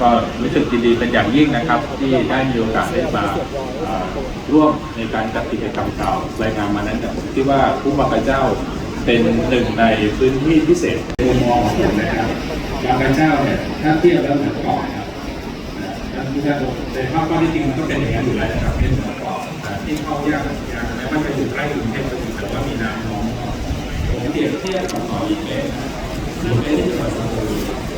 ก็รู้สึกดีๆเป็นอย่างยิ่งนะครับ ที่ได้มีโอกาสได้มาร่วมในการจัดกิจกรรมข่าวรายงานมานั้นเนี่ผมคิดว่าผู้บังคับเจ้าเป็นหนึ่งในพื้นที่พิเศษมุมมองของผมนะครับบางกระเจ้าเนี่ยถ้าเทียบแล้วเหมือนเกาะครับท่านผู้ชมในภาพข้อที่จริงมันก็เป็นอย่างนั้นอยู่แล้วนะครับเป็นเหมือนเกาะที่เข้ายากยากแม้ว่าจะอยู่ใกล้กรุงเทพก็จริงแต่ว่ามีน้ำน้องผมเปรียบเทียบกับเกาะอีกเล็กนะครับอีกเล็กที่จังหวัดสระ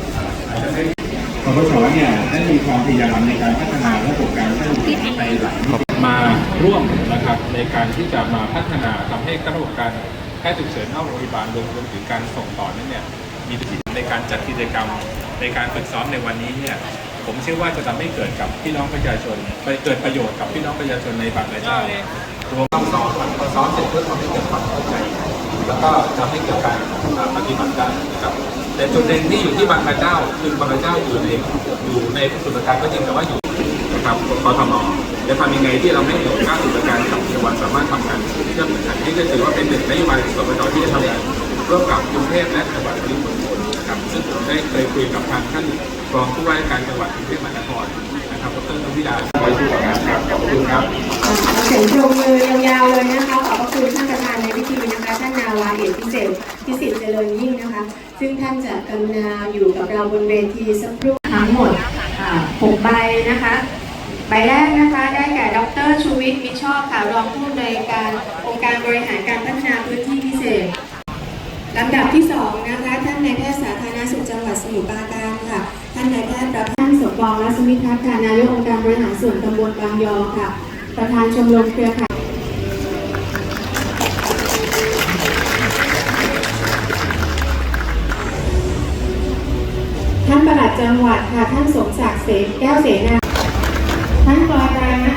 ปปสเนี่ยได้มีความพยายามในการพัฒนาระบบการช่วยเหลือในหลายมาร่วมนะครับในการที่จะมาพัฒนาทำให้ระบบการแพทย์ฉุกเฉินนอกโรงพยาบาลรวมรวมถึงการส่งต่อนั้นเนี่ยมีประสิทธิในการจัดกิจกรรมในการฝึกซ้อมในวันนี้เนี่ยผมเชื่อว่าจะทำให้เกิดกับพี่น้องประชาชน ไปเกิดประโยชน์กับพี่น้องประชาชนในบางรายได้รวมต้องซ้อมพอซ้อมเสร็จเพื่อทำให้เกิดความเข้าใจ แล้วก็ทำให้เกิดการปฏิบัติได้นะครับ แต่จุดเด่นที่อยู่ที่บางกระเจ้า คือบางกระเจ้าอยู่ในอยู่ในสุดการก็จริงแต่ว่าอยู่นะครับกทมจะทำยังไงที่เราให้หน่วยก้านสุดการกับจังหวัดสามารถทำงานเชื่อมกันนี่ก็ถือว่าเป็นหนึ่งนโยบายของสปทที่จะทำงานร่วมกับกรุงเทพและจังหวัดปริมณฑลนะครับซึ่งผมได้เคยคุยกับทางท่านรองผู้ว่าการจังหวัดกรุงเทพมหานครนะครับดรนวิดา ขอบคุณครับเสียงปรบมือยาวๆเลยนะคะขอบพระคุณท่านประธานในพิธีนะคะท่านนาวาเอกพิเศษพิสิทธิ์เจริญยิ่งนะคะ ซึ่งท่านจะกรุณาอยู่กับเราบนเวทีสักครู่ทั้งหมดหกใบนะคะใบแรกนะคะได้แก่ดรชูวิทย์มิชอบค่ะรองผู้อำนวยการองค์การบริหารการพัฒนาพื้นที่พิ นธ์สมปองและสมิททัศน์ค่ะนายกองค์การบริหารส่วนตำบลบางยอค่ะ ประธานชมรมเครือข่ายท่านประหลัดจังหวัดค่ะ ท่านสมศักดิ์เสแก้วเสนาท่านกรการนักาค่ะ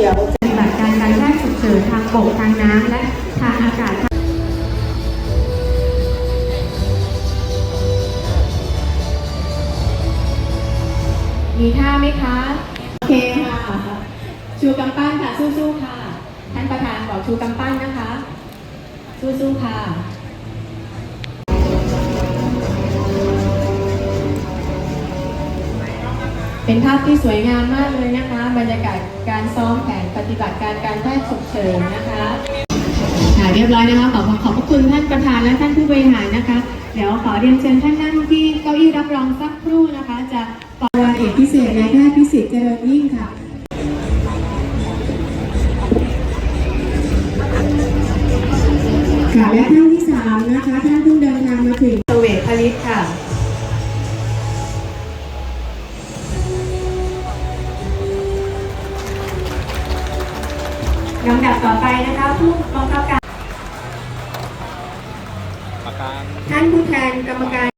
เดี๋ยวปฏิบัติการการแพทย์ฉุกเฉินทางบกทางน้ำและทางอากาศมีท่าไหมคะ โอเคค่ะ ชูกำปั้นค่ะ สู้ๆค่ะ ท่านประธานบอกชูกำปั้นนะคะ สู้ๆค่ะ เป็นภาพที่สวยงามมากเลยนะคะ บรรยากาศการซ้อมแผนปฏิบัติการการแพทย์ฉุกเฉินนะคะค่ะเรียบร้อยนะคะขอขอบพระคุณท่านประธานและท่านผู้บริหารนะคะ เดี๋ยวขอเรียนเชิญท่านนั่งที่เก้าอี้รับรองสักครู่นะคะ จะปวารเอกพิเศษนายแพทย์พิสิทธิ์เจริญยิ่งค่ะค่ะและท่านที่สามนะคะท่านเพิ่งเดินทางมาถึงเสเวทผลิตค่ะ ลำดับต่อไปนะคะผู้บังคับการท่านผู้แทนกรรมการ